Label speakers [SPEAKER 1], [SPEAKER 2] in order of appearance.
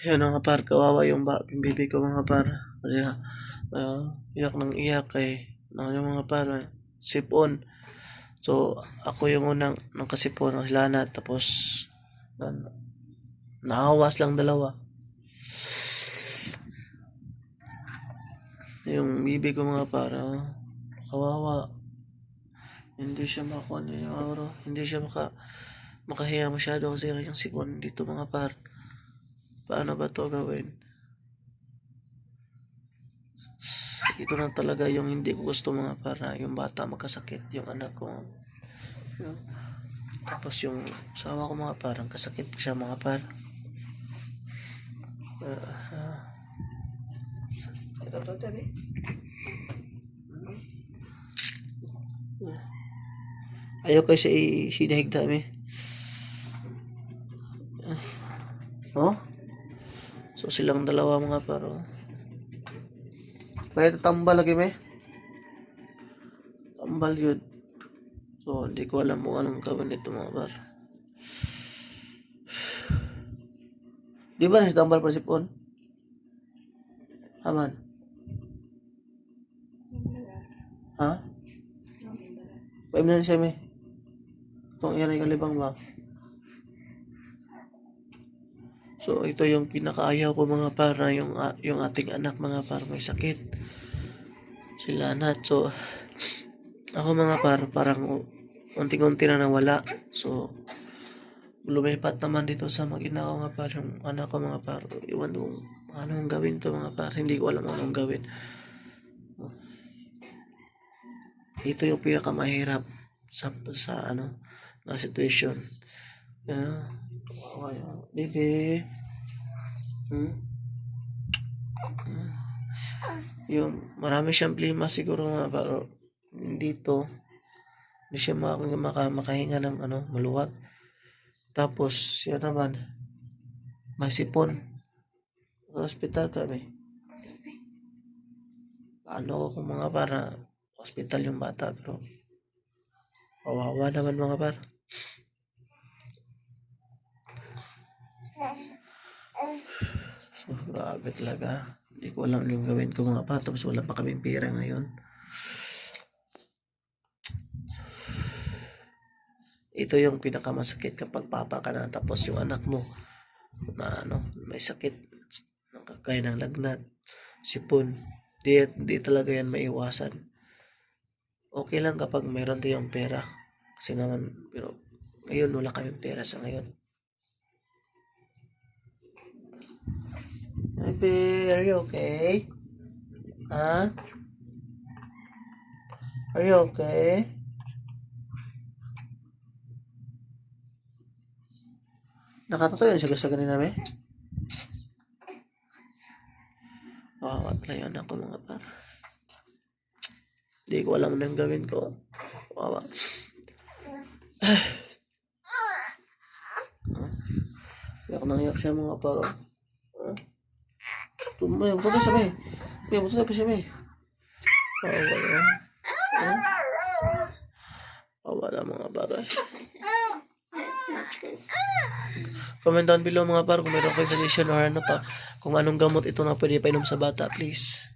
[SPEAKER 1] Yun mga par, kawawa yung, ba, ko mga par. Kasi ah, iyak ng iyak kay ano yung mga par, eh, sipon. So, ako yung unang nakasipon ng silana tapos na, naawas lang dalawa. Yung bibi ko mga par, ah, kawawa. Hindi siya makuha yung aura. Hindi siya maka, makahiya masyado kasi yung sipon dito mga par. Paano ba to gawin? Ito na talaga yung hindi ko gusto mga para yung bata magkasakit, yung anak ko. Yun. Tapos yung sawa ko mga parang kasakit siya mga par. Ah, ah. Ito to tabi. Ayaw kasi sinahigda mi. Oh? So silang dalawa mga paro. Kaya tambal lagi me. Tambal yun. So hindi ko alam kung anong gawin nito mga par. Di ba nasi tambal pa si Pon? Aman. Ha? Na siya me. Itong yan ay kalibang ba? So ito yung pinakaayaw ko mga para yung a- yung ating anak mga para may sakit. Sila nat. So ako mga par parang unti-unti na nawala. So lumipat naman dito sa mag-ina ko nga par yung anak ko mga par. Iwan kung anong gawin to mga par. Hindi ko alam anong gawin. Ito yung pinakamahirap sa sa ano na situation. Yeah. Yun. Baby. Hmm? Hmm. Yung marami siyang plima siguro nga pero dito hindi siya maka, maka, makahinga ng ano, maluwag. Tapos siya naman may sipon. Sa hospital kami. Ano ko kung mga para hospital yung bata pero kawawa naman mga par. Grabe talaga. Hindi ko alam yung gawin ko mga par. Tapos wala pa kaming pera ngayon. Ito yung pinakamasakit kapag papa ka na tapos yung anak mo na ano, may sakit nakakaya ng lagnat, sipon. Di, di talaga yan maiwasan. Okay lang kapag mayroon tayong pera. Kasi naman, pero ngayon wala kaming pera sa ngayon. Baby, are you okay? Ha? Are you okay? Nakatotoo yun siya sa kanina, me? Kawawa pala yung anak ko mga par. Hindi ko alam na yung gawin ko. Kawawa. Iyak nang iyak siya mga paro. Tumay, buto siya may. May, buto pa siya may. Ah. Kawawa na mga paro. Comment down below mga par kung meron kayo suggestion or ano pa kung anong gamot ito na pwede painom sa bata please.